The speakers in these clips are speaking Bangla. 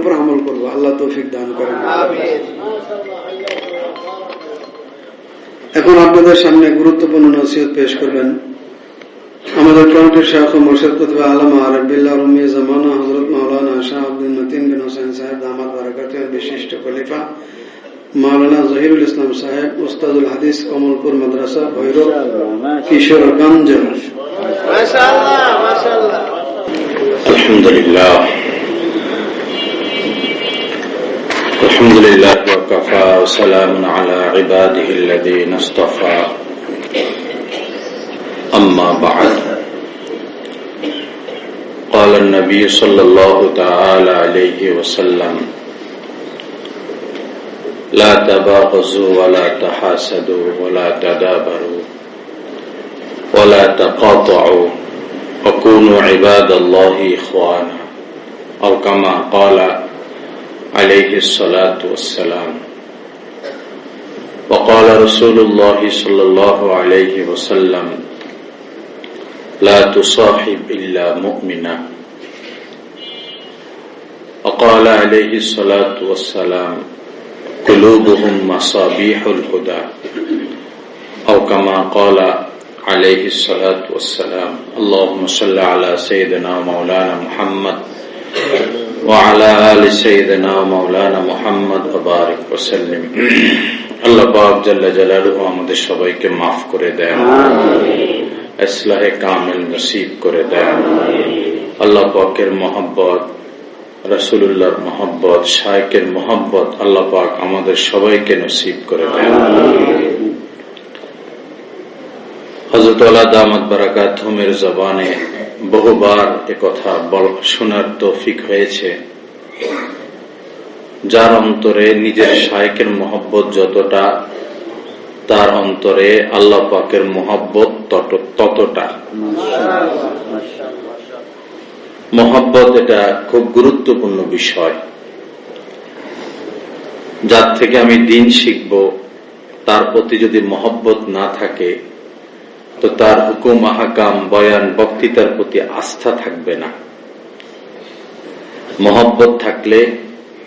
উপর আমল করব। আল্লাহ তৌফিক দান করেন। এখন আপনাদের সামনে গুরুত্বপূর্ণ নসিহত পেশ করবেন। আমাদের কণ্ঠের শাহ মোর্শেদ কুতবা আলম আরবিল্লা রমি জামানা হজরত মৌলানা শাহ আব্দুল নতিম বিন হোসেন সাহেব দামাদ বারাকাতের বিশিষ্ট খলিফা মৌলানা জহিরুল ইসলাম সাহেব উস্তাদুল হাদিস কমলপুর মাদ্রাসা ভৈরব কিশোরগঞ্জ। আলহামদুলিল্লাহ। الحمد لله وكفى وسلام على عباده الذين اصطفى. أما بعد. قال النبي صلى الله تعالى عليه وسلم لا تباغضوا ولا تحاسدوا ولا تدابروا ولا تقاطعوا وكونوا عباد الله إخوانا. أو كما قال عليه الصلاة والسلام وقال رسول الله صلى الله عليه وسلم لا تصاحب إلا مؤمنا وقال عليه الصلاة والسلام قلوبهم مصابيح الهدى أو كما قال عليه الصلاة والسلام اللهم صل على سيدنا مولانا محمد وعلى آل سيدنا مولانا محمد وبارك وسلم আল্লাহ পাক জাল্লা জালালুহু আমাদের সবাইকে মাফ করে দেন ইসলাহে কামিল নসিব করে দেন আল্লাহ পাকের মোহাব্বত রসুল্লাহর মোহাব্বত শায়কের মোহাব্বত আল্লাহ পাক আমাদের সবাইকে নসিব করে দেন হজরত দামাত বারাকাত হোমের জবানে বহুবার কথা শোনার তৌফিক হয়েছে। যার অন্তরে নিজের শায়কের মোহব্বত যতটা, তার অন্তরে আল্লাহ পাকের মোহব্বত ততটা। মোহব্বত এটা খুব গুরুত্বপূর্ণ বিষয়। যার থেকে আমি দিন শিখব, তার প্রতি যদি মহব্বত না থাকে তো তার হুকুম, আহাকাম, বয়ান, বক্তৃতার প্রতি আস্থা থাকবে না। মহব্বত থাকলে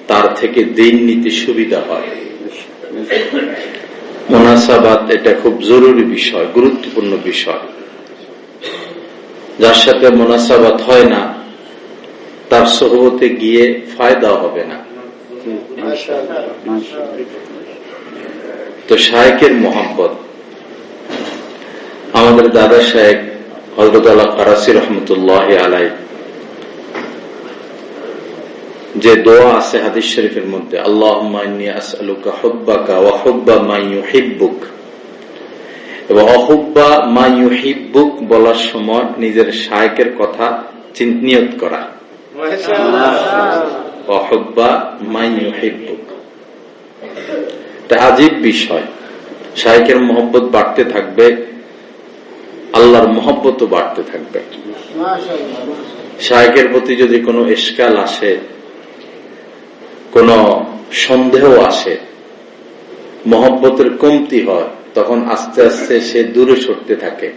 তার থেকে দিন নিতে সুবিধা হয়। মোনাসাবাত এটা খুব জরুরি বিষয়, গুরুত্বপূর্ণ বিষয়। যার সাথে মোনাসাবাত হয় না, তার সহবতে গিয়ে ফায়দা হবে না। তো শায়কের মোহাম্মত আমাদের দাদা সাহেব হজরত আল্লাহ ফারাসি রহমতুল্লাহ আলাই যে দোয়া আছে হাদিস শরীফের মধ্যে আল্লাহ এবং অহুব্বা বলার সময় নিজের শায়কের কথা চিন্তিয়ত করা। অহব্বা মাইউ হিব্বুক এটা আজীব বিষয়। শায়কের মোহব্বত বাড়তে থাকবে আল্লাহর মহব্বতও বাড়তে থাকবে। শায়কের প্রতি যদি কোনো এসকাল আসে, কোন সন্দেহ আসে, মহব্বতের কমতি হয়, তখন আস্তে আস্তে সে দূরে সরতে থাকে।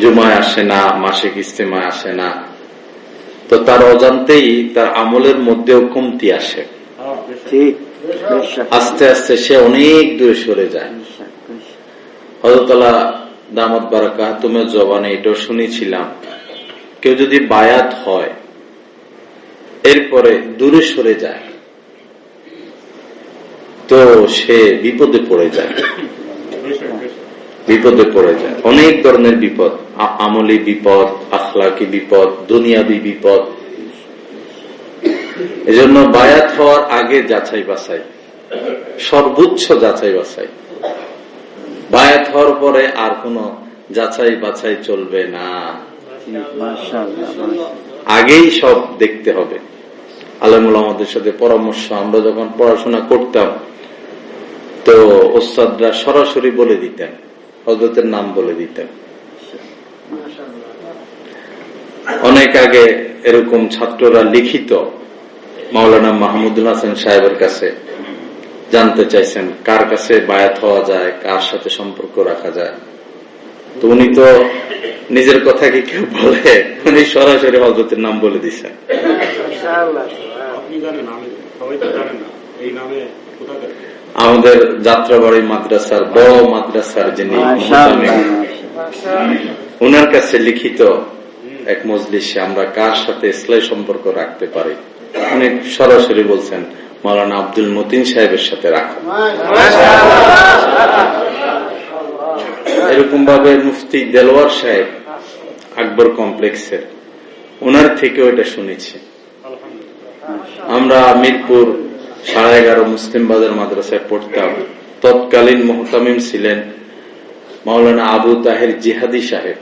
জুমায় আসে না, মাসিক ইস্তেমায় আসে না। তো তার অজান্তেই তার আমলের মধ্যেও কমতি আসে। আস্তে আস্তে সে অনেক দূরে সরে যায়। হজরতলা দামত বারাকা তোমার জবানে এটাও শুনেছিলাম। কেউ যদি বায়াত হয়, এরপরে দূরে সরে যায়, তো সে বিপদে পড়ে যায়। বিপদে পড়ে যায়। অনেক ধরনের বিপদ আমলি বিপদ, আখলাকি বিপদ, দুনিয়াবি বিপদ। এজন্য বায়াত হওয়ার আগে যাচাই বাছাই সর্বোচ্চ যাচাই বাছাই বায়াত হওয়ার পরে আর কোন যাচাই বাছাই চলবে না। আগেই সব দেখতে হবে। আলমুল আমাদের সাথে পরামর্শ আমরা যখন পড়াশোনা করতাম তো ওস্তাদরা সরাসরি বলে দিতেন হজরতের নাম বলে দিতেন। অনেক আগে এরকম ছাত্ররা লিখিত মাওলানা মাহমুদুল হাসান সাহেবের কাছে জানতে চাইছেন কার কাছে বায়াত হওয়া যায় কার সাথে সম্পর্ক রাখা যায়। তো উনি তো নিজের কথা কি কেউ বলে? উনি সরাসরি হজরতের নাম বলে দিচ্ছেন আপনি জানেন আমি সবাই তো জানেন না এই নামে কোথাকার আমাদের যাত্রাবাড়ি মাদ্রাসার বড় মাদ্রাসার যিনি ওনার কাছে লিখিত এক মজলিসে আমরা কার সাথে ইসলাই সম্পর্ক রাখতে পারি? উনি সরাসরি বলছেন মাওলানা আব্দুল মতিন সাহেবের সাথে রাখো। এরকম ভাবে মুফতি দেলোয়ার সাহেব আকবর কমপ্লেক্সের ওনার থেকেও এটা শুনেছি। আমরা মিরপুর সাড়ে এগারো মুসলিম বাজার মাদ্রাসায় পড়তাম। তৎকালীন মোহতামিম ছিলেন মাওলানা আবু তাহের জিহাদি সাহেব।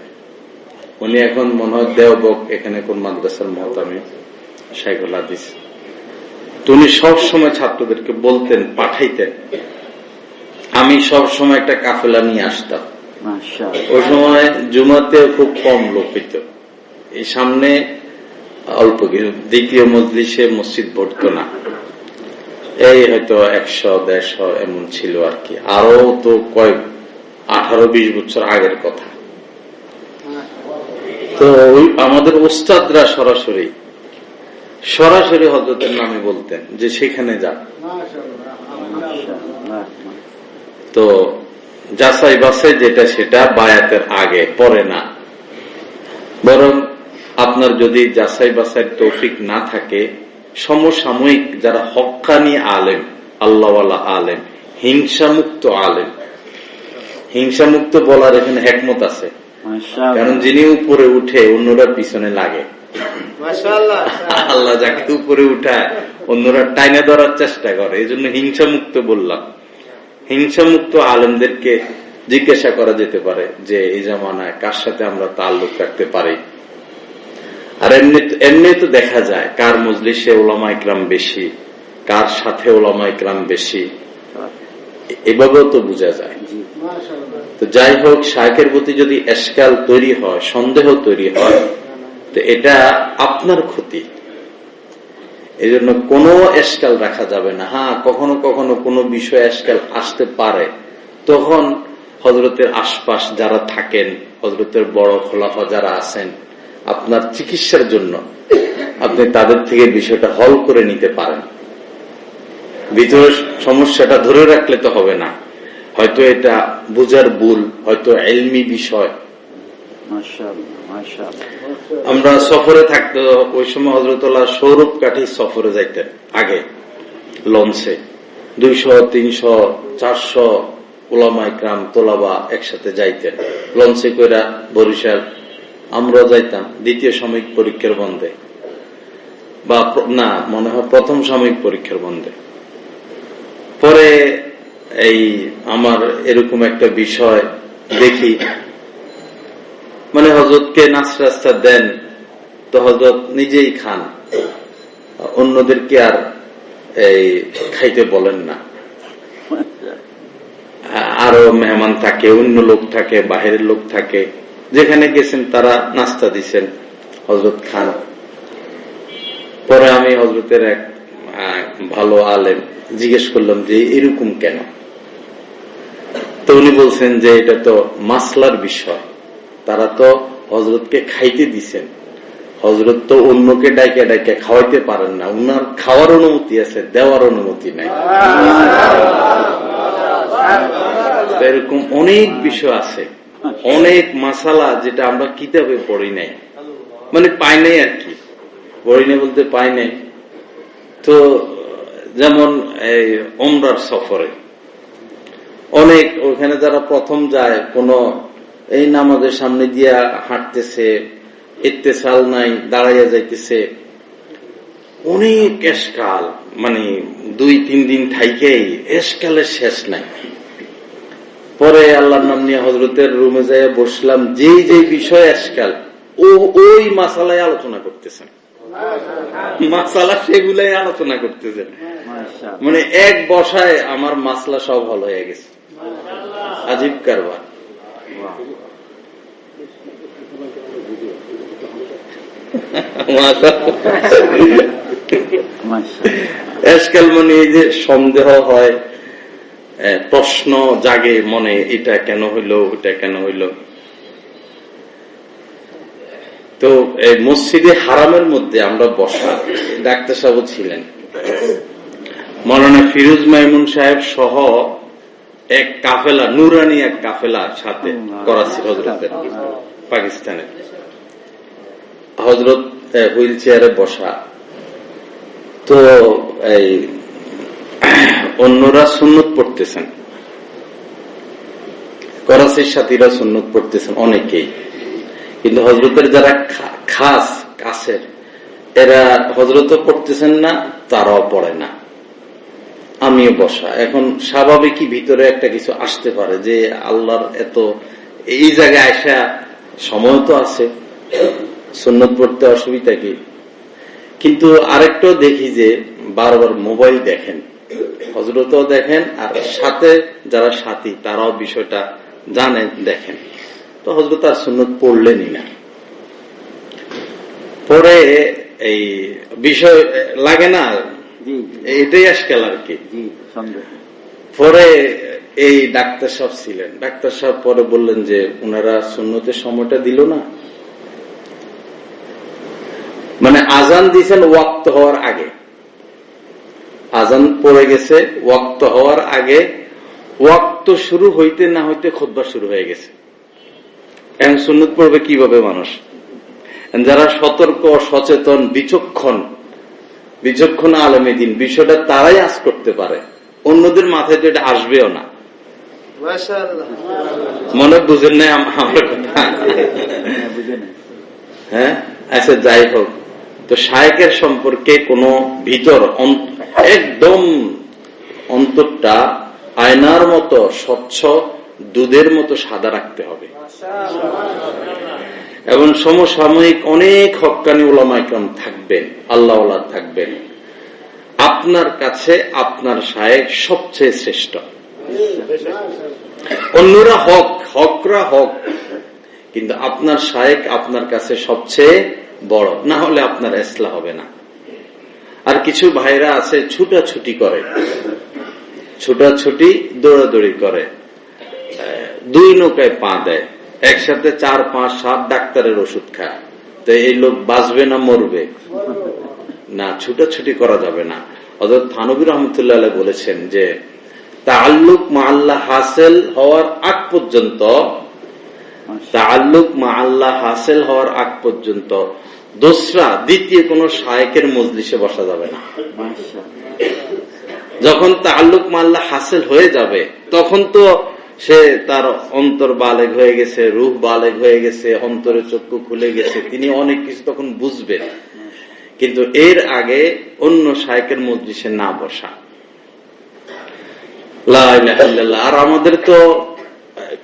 উনি এখন মনে হয় দেওবক এখানে কোন মাদ্রাসার মোহতামিম শাইখুল হাদিস। তো উনি সবসময় ছাত্রদেরকে বলতেন পাঠাইতেন। আমি সব সময় একটা কাফেলা নিয়ে আসতাম। ওই সময় জুমাতে খুব কম লোক হইত এই সামনে অল্প কিছু দ্বিতীয় মজলিসে মসজিদ ভরত না। এই হয়তো একশো দেড়শো এমন ছিল আর কি। আরও তো কয়েক আঠারো বিশ বছর আগের কথা। তো ওই আমাদের ওস্তাদরা সরাসরি সরাসরি হজরতের নামে বলতেন যে সেখানে যা। তো যাচাই বাছাই যেটা সেটা বায়াতের আগে পরে না। বরং আপনার যদি যাচাই বাছাই তৌফিক না থাকে সমসাময়িক যারা হক্কানি আলেম আল্লাহওয়ালা আলেম হিংসামুক্ত আলেম হিংসামুক্ত বলার এখানে হেকমত আছে। কারণ যিনি উপরে উঠে অন্যরা পিছনে লাগে। আল্লাহ যাকে উপরে উঠায় অন্যরা টাইনে ধরার চেষ্টা করে। এই জন্য হিংসামুক্ত বললাম। হিংসামুক্ত আলেমদেরকে জিজ্ঞাসা করা যেতে পারে যে এই জামানায় কার সাথে আমরা তাল্লুক রাখতে পারি? আর এমনি এমনি তো দেখা যায় কার মজলিসে ওলামা ইকরাম বেশি কার সাথে ওলামা ইকরাম বেশি। এভাবেও তো বোঝা যায়। তো যাই হোক শায়কের প্রতি যদি এসকাল তৈরি হয় সন্দেহ তৈরি হয় তো এটা আপনার ক্ষতি। এই জন্য কোনো এসকাল রাখা যাবে না। হ্যাঁ কখনো কখনো কোনো বিষয় এসকাল আসতে পারে। তখন হজরতের আশপাশ যারা থাকেন হজরতের বড় খোলাফা যারা আছেন, আপনার চিকিৎসার জন্য আপনি তাদের থেকে বিষয়টা হল করে নিতে পারেন। ভিতরে সমস্যাটা ধরে রাখলে তো হবে না। হয়তো এটা বুঝার ভুল, হয়তো এলমি বিষয়। আমরা সফরে থাকতো ওই সময় হজরতুল্লাহ সৌরভ কাঠি সফরে যাইতেন আগে, লঞ্চে। দুইশো, তিনশো, চারশো ওলামা ইকরাম, তোলাবা একসাথে যাইতেন লঞ্চে কইরা বরিশাল আমরা যাইতাম, দ্বিতীয় সাময়িক পরীক্ষার বন্ধে। বা না, মনে হয় প্রথম সাময়িক পরীক্ষার বন্ধে। পরে এই আমার এরকম একটা বিষয় দেখি মানে হজরতকে রাস্তা দেন, তো হজরত নিজেই খান। অন্যদেরকে আর এই খাইতে বলেন না। আরও মেহমান থাকে, অন্য লোক থাকে, বাহিরের লোক থাকে। যেখানে গেছেন তারা নাস্তা দিছেন হজরত খান। পরে আমি হজরতের এক ভালো আলেম জিজ্ঞেস করলাম যে, এরকম কেন? তো উনি বলছেন যে, এটা তো মাসলার বিষয়। তারা তো হজরতকে খাইতে দিছেন। হজরত তো অন্যকে ডাইকে ডাইকে খাওয়াইতে পারেন না। উনার খাওয়ার অনুমতি আছে, দেওয়ার অনুমতি নাই। এরকম অনেক বিষয় আছে। অনেক মাসালা যেটা আমরা কিতাবে পড়ি নাই। মানে পাই নাই আর কি। পড়ি নাই বলতে পাই নাই। তো, যেমন এই অমরার সফরে। অনেক ওখানে যারা প্রথম যায়, কোন এই নামাজের সামনে দিয়া হাঁটতেছে ইত্তেসাল নাই দাঁড়াইয়া যাইতেছে। অনেক এসকাল মানে দুই তিন দিন থাইকেই এসকালের শেষ নাই। পরে আল্লাহর নাম নিয়ে হজরতের রুমে যাইয়া বসলাম যেই যেই বিষয় এসকাল ও ওই মাসালায় আলোচনা করতেছেন। মাসালা সেগুলাই আলোচনা করতেছেন। মানে এক বসায় আমার মাসলা সব হল হয়ে গেছে। আজিব কারবার। এই যে সন্দেহ হয় প্রশ্ন জাগে মনে, এটা কেন হইল ওটা কেন হইল? তো এই মসজিদে হারামের মধ্যে আমরা বসা, ডাক্তার সাহেব ছিলেন। মৌলানা ফিরোজ মাইমুন সাহেব সহ এক কাফেলা নুরানি এক কাফেলা সাথে করাচি হজরতের পাকিস্তানের। হজরত হুইল চেয়ারে বসা। তো এই অন্যরা সুন্নত পড়তেছেন। করাচির সাথীরা সুন্নত পড়তেছেন অনেকেই। কিন্তু হজরতের যারা খাস কাছের এরা হজরতও পড়তেছেন না তারাও পড়ে না। আমিও বসা। এখন স্বাভাবিকই ভিতরে একটা কিছু আসতে পারে যে আল্লাহর এত এই জায়গায় আসা সময় তো আছে, সুন্নত পড়তে অসুবিধা কি? কিন্তু আরেকটাও দেখি যে বারবার মোবাইল দেখেন হজরতও দেখেন আর সাথে যারা সাথী তারাও বিষয়টা জানেন, দেখেন। তো হজরত আর সুন্নত পড়লেনই না। পরে এই বিষয় লাগে না এটাই আজকাল আর কি। পরে এই ডাক্তার সাহেব ছিলেন। ডাক্তার সাহেব পরে বললেন যে ওনারা সুন্নতের সময়টা দিল না। মানে আজান দিয়েছেন ওয়াক্ত হওয়ার আগে। আজান পড়ে গেছে ওয়াক্ত হওয়ার আগে। ওয়াক্ত শুরু হইতে না হইতে খোদবা শুরু হয়ে গেছে। এখন সুন্নত পড়বে কীভাবে মানুষ? যারা সতর্ক সচেতন বিচক্ষণ বিচক্ষণ আলমী দিন বিষয়টা তারাই আজ করতে পারে। অন্যদের মাথায় তো এটা আসবেও না। মনে বুঝেন নাই আমার কথা? হ্যাঁ, হ্যাঁ? আচ্ছা যাই হোক। তো শায়কের সম্পর্কে কোনো ভিতর একদম অন্তরটা আয়নার মতো স্বচ্ছ দুধের মতো সাদা রাখতে হবে। এবং সমসাময়িক অনেক হকানি ওলামাইকম থাকবেন আল্লাহ থাকবেন। আপনার কাছে আপনার শায়েক সবচেয়ে শ্রেষ্ঠ। অন্যরা হক, হকরা হক, কিন্তু আপনার শায়েক আপনার কাছে সবচেয়ে বড়। না হলে আপনার এসলা হবে না। আর কিছু ভাইরা আছে ছুটাছুটি করে, ছুটাছুটি, দৌড়াদৌড়ি করে দুই নৌকায় পা দেয়। একসাথে চার পাঁচ সাত ডাক্তারের ওষুধ খায়। তো এই লোক বাঁচবে না মরবে? না ছুটাছুটি করা যাবে না। অর্থাৎ থানবির রহমতুল্লাহ বলেছেন যে তাল্লুক মা আল্লাহ হাসেল হওয়ার আগ পর্যন্ত তাল্লুক মা আল্লাহ হাসেল হওয়ার আগ পর্যন্ত দোসরা দ্বিতীয় কোন শায়কের মজলিসে বসা যাবে না। যখন তাল্লুক মাল্লা হাসেল হয়ে যাবে তখন তো সে তার অন্তর বালেগ হয়ে গেছে রূহ বালেগ হয়ে গেছে, অন্তরে চক্ষু খুলে গেছে। তিনি অনেক কিছু তখন বুঝবেন কিন্তু এর আগে অন্য শায়কের মজলিসে না বসা। আর আমাদের তো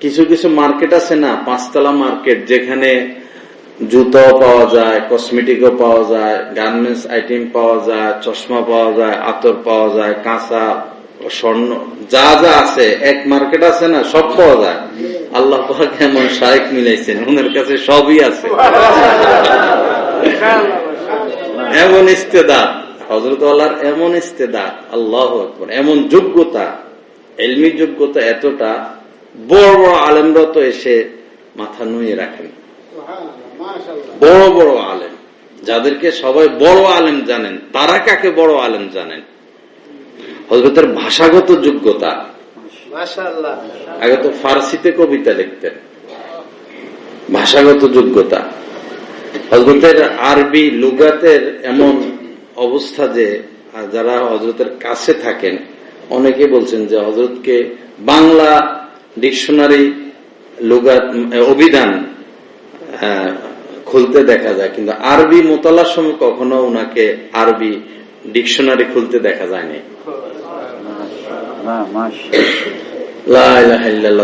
কিছু কিছু মার্কেট আছে না, পাঁচতলা মার্কেট, যেখানে জুতো পাওয়া যায়, কসমেটিকও পাওয়া যায়, গার্মেন্টস আইটেম পাওয়া যায়, চশমা পাওয়া যায়, আতর পাওয়া যায়, কাঁচা স্বর্ণ, যা যা আছে, এক মার্কেট আছে না, সব পাওয়া যায়। আল্লাহ এমন শায়েক মিলাইছেন, ওনার কাছে সবই আছে। এমন ইস্তেদাত হজরত আল্লাহর এমন ইস্তেদাত আল্লাহ এমন যোগ্যতা, এলমি যোগ্যতা এতটা, বড় বড় আলেমরা তো এসে মাথা নুয়ে রাখেন। বড় বড় আলেম, যাদেরকে সবাই বড় আলেম জানেন, তারা কাকে বড় আলেম জানেন? হজরতের ভাষাগত যোগ্যতা। আগে তো ফার্সিতে কবিতা লিখতেন। ভাষাগত যোগ্যতা। হজরতের আরবি লুগাতের এমন অবস্থা যে যারা হজরতের কাছে থাকেন অনেকে বলছেন যে হজরতকে বাংলা ডিকশনারি লুগাত অভিধান খুলতে দেখা যায়। কিন্তু আরবি মোতালার সময় কখনো ওনাকে আরবি ডিকশনারি খুলতে দেখা যায়নি।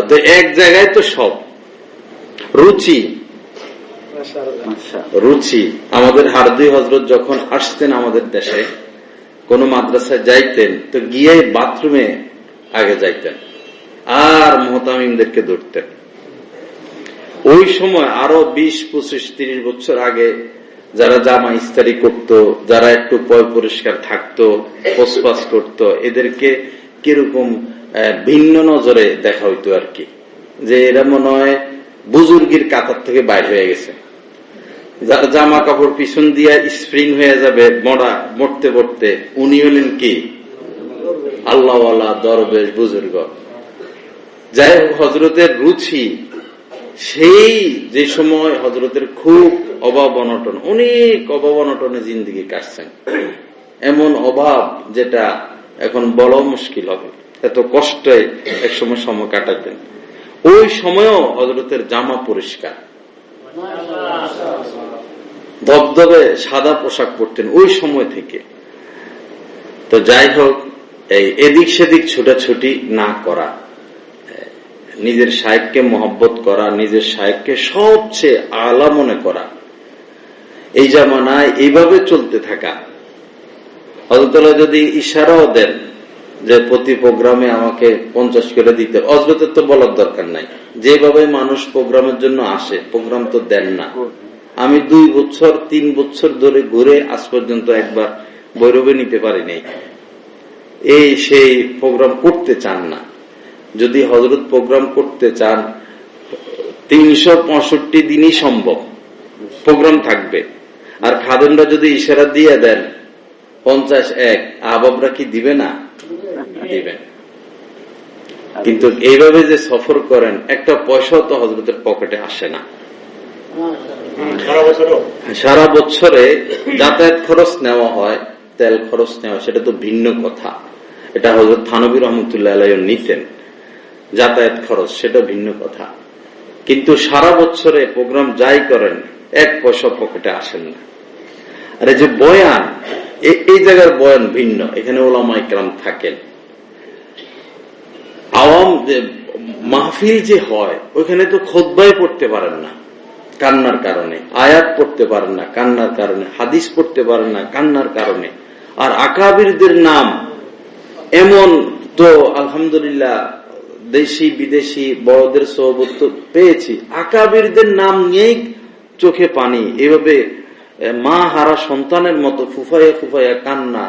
তো এক জায়গায় তো সব। রুচি। রুচি। আমাদের হারদি হজরত যখন আসতেন আমাদের দেশে কোন মাদ্রাসায় যাইতেন তো গিয়ে বাথরুমে আগে যাইতেন। আর মোহতামিমদেরকে ধরতেন। ওই সময় আরও বিশ পঁচিশ তিরিশ বছর আগে যারা জামা ইস্তারি করত যারা একটু পয় পরিষ্কার থাকতো পোসপাস করত এদেরকে কীরকম ভিন্ন নজরে দেখা হইতো আর কি। যে এরা মনে হয় বুজুর্গির কাতার থেকে বাইর হয়ে গেছে। যার জামা কাপড় পিছন দিয়ে স্প্রিং হয়ে যাবে, মরা, মরতে মরতে উনি হলেন কি? আল্লাহওয়ালা, দরবেশ, বুজুর্গ। যাই হোক হজরতের রুচি, সেই যে সময় হজরতের খুব অভাব অনটন, অনেক অভাব অনটনে জিন্দিগি কাটছেন। এমন অভাব যেটা এখন বড় মুশকিল হবে। এত কষ্টে একসময় সময় কাটাতেন ওই সময়ও হজরতের জামা পরিষ্কার। ধবধবে সাদা পোশাক পরতেন ওই সময় থেকে। তো যাই হোক, এই এদিক সেদিক ছোটাছুটি না করা, নিজের সাহেবকে মহব্বত করা, নিজের সাহেবকে সবচেয়ে আলা মনে করা, এই জামানায় এইভাবে চলতে থাকা হজরতলা যদি ইশারাও দেন যে প্রতি প্রোগ্রামে আমাকে পঞ্চাশ করে দিতে অজরতের তো বলার দরকার নাই। যেভাবে মানুষ প্রোগ্রামের জন্য আসে, প্রোগ্রাম তো দেন না। আমি দুই বছর, তিন বছর ধরে ঘুরে আজ পর্যন্ত একবার বৈরবে নিতে পারি নাই। এই সেই প্রোগ্রাম করতে চান না। যদি হজরত প্রোগ্রাম করতে চান, তিনশো পঁয়ষট্টি দিনই সম্ভব। প্রোগ্রাম থাকবে। আর খাদেনরা যদি ইশারা দিয়ে দেন পঞ্চাশ এক আবাবরা কি দিবে না? দিবেন কিন্তু এইভাবে যে সফর করেন একটা পয়সাও তো হজরতের পকেটে আসে না। সারা বছরে যাতায়াত খরচ নেওয়া হয় তেল খরচ নেওয়া সেটা তো ভিন্ন কথা। এটা হজরত থানবী রহমতুল্লাহ নিতেন। যাতায়াত খরচ সেটা ভিন্ন কথা। কিন্তু সারা বছরে প্রোগ্রাম যাই করেন এক পয়সা পকেটে আসেন না। আর যে বয়ান এই জায়গার বয়ান ভিন্ন, এখানে ওলামা ইকরাম থাকেন। আওয়াম মাহফিল যে হয়, ওইখানে তো খোদবাই পড়তে পারেন না, কান্নার কারণে। আয়াত পড়তে পারেন না, কান্নার কারণে। হাদিস পড়তে পারেন না, কান্নার কারণে। আর আকাবিরদের নাম, এমন তো, আলহামদুলিল্লাহ, দেশি, বিদেশি, বড়দের সহবত পেয়েছি। আকাবিরদের নাম নিয়েই চোখে পানি, এভাবে মা হারা সন্তানের মতো ফুফাইয়া ফুফাইয়া কান্না।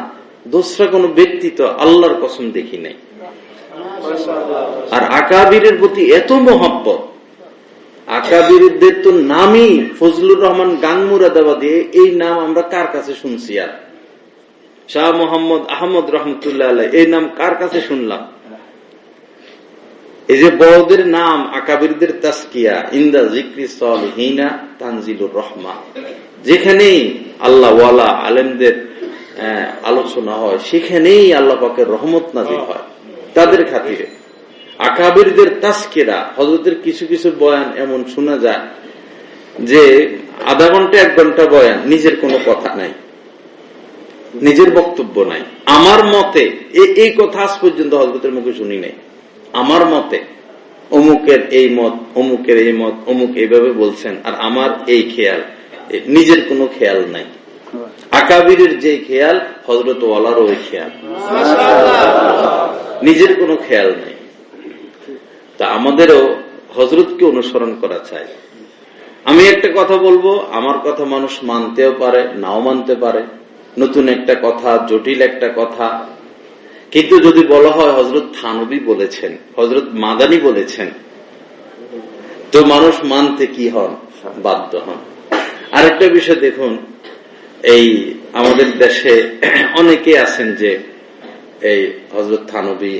দোসরা কোনো ব্যক্তি তো আল্লাহর কসম দেখি নাই। আর আকাবিরের প্রতি এত মহাব্বত। আকাবিরদের তো নামই ফজলুর রহমান গাংমুরাদাবাদী এই নাম আমরা কার কাছে শুনছি আর? শাহ মোহাম্মদ আহমদ রহমতুল্লাহ এই নাম কার কাছে শুনলাম? এই যে বড়দের নাম আকাবিরদের তাস্কিয়া ইন্দা জিক্রি সল হিনা তানজিলুর রহমা যেখানেই আল্লাহ ওয়ালা আলেমদের আলোচনা হয়, সেখানেই আল্লাহ পাকের রহমত নাজির হয় তাদের খাতিরে। আকাবিরদের তাস্কিরা হজরতের কিছু কিছু বয়ান এমন শোনা যায় যে আধা ঘণ্টা, এক ঘণ্টা বয়ান, নিজের কোনো কথা নাই, নিজের বক্তব্য নাই। আমার মতে এই কথা আজ পর্যন্ত হজরতের মুখে শুনি নাই। আমার মতে, অমুকের এই মত, অমুকের এই মত, অমুক এইভাবে বলছেন, আর আমার এই খেয়াল। নিজের কোনো খেয়াল নাই। আকাবিরের যে খেয়াল হজরত ওয়ালার ওই খেয়াল। নিজের কোনো খেয়াল নেই। তা আমাদেরও হজরতকে অনুসরণ করা চাই। আমি একটা কথা বলব আমার কথা মানুষ মানতেও পারে নাও মানতে পারে। নতুন একটা কথা জটিল একটা কথা। কিন্তু যদি বলা হয় হজরত থানবী বলেছেন হজরত মাদানি বলেছেন তো মানুষ মানতে কি হন? বাধ্য হন। আরেকটা বিষয় দেখুন, এই আমাদের দেশে অনেকে আছেন যে এই হজরত থানবী,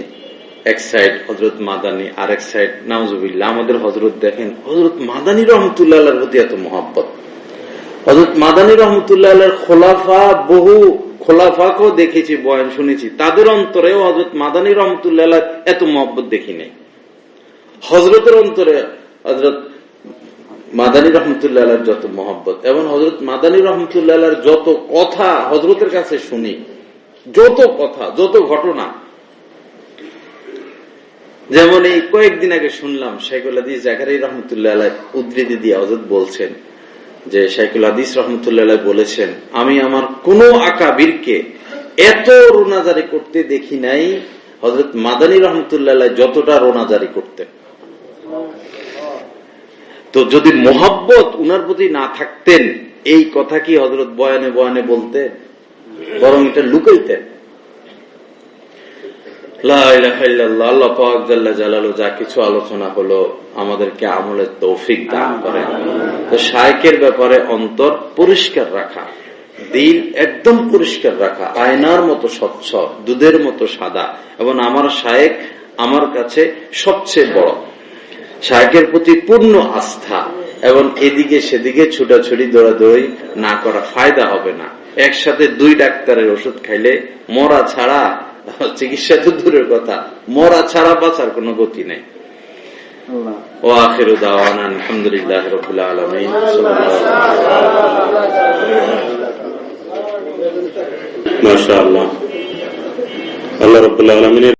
এক সাইড হজরত মাদানি আর এক সাইড নাউজুবিল্লাহ। আমাদের হজরত দেখেন হজরত মাদানি রহমতুল্লাহ প্রতি এত মহব্বত। হজরত মাদানী রহমতুল্লাহ খোলাফা, বহু খোলাফাকেও দেখেছি, বয়ান শুনেছি। তাদের অন্তরেও হজরত মাদানী রহমতুল্লাহ এত মহব্বত দেখি নাই। হজরতের অন্তরে হজরত মাদানী রহমতুল্লাহ যত মহব্বত, এবং হজরত মাদানী রহমতুল্লাহ যত কথা হজরতের কাছে শুনি, যত কথা, যত ঘটনা। যেমন এই কয়েকদিন আগে শুনলাম শেখুল হাদিস জাকারি রহমতুল্লাহ উদ্ধৃতি দিয়ে হজরত বলছেন যে শেখুল হাদিস রহমতুল্লাহ বলেছেন, আমি আমার কোন আকাবিরকে এত রোনাজারি করতে দেখি নাই হজরত মাদানী রহমতুল্লাহ যতটা রোনাজারি করতেন। তো যদি মোহাব্বত উনার প্রতি না থাকতেন, এই কথা কি হজরত বয়ানে বয়ানে বলতেন বরং এটা লুকাইতেন? যা কিছু আলোচনা হলো, আমাদেরকে আমলের তৌফিক দান করেন। তো শায়কের ব্যাপারে অন্তর পরিষ্কার রাখা, দিল একদম পরিষ্কার রাখা, আয়নার মতো স্বচ্ছ, দুধের মতো সাদা, এবং আমার শায়েক আমার কাছে সবচেয়ে বড়। শায়কের প্রতি পূর্ণ আস্থা এবং এদিকে সেদিকে ছুটাছুটি দৌড়াদৌড়ি না করা ফায়দা হবে না। একসাথে দুই ডাক্তারের ওষুধ খাইলে মরা ছাড়া চিকিৎসা তো দূরের কথা মরা ছাড়া বাঁচার কোনো গতি নেই। ও আখির আল্লাহ আল্লাহ রবুল্লাহ আলমিনের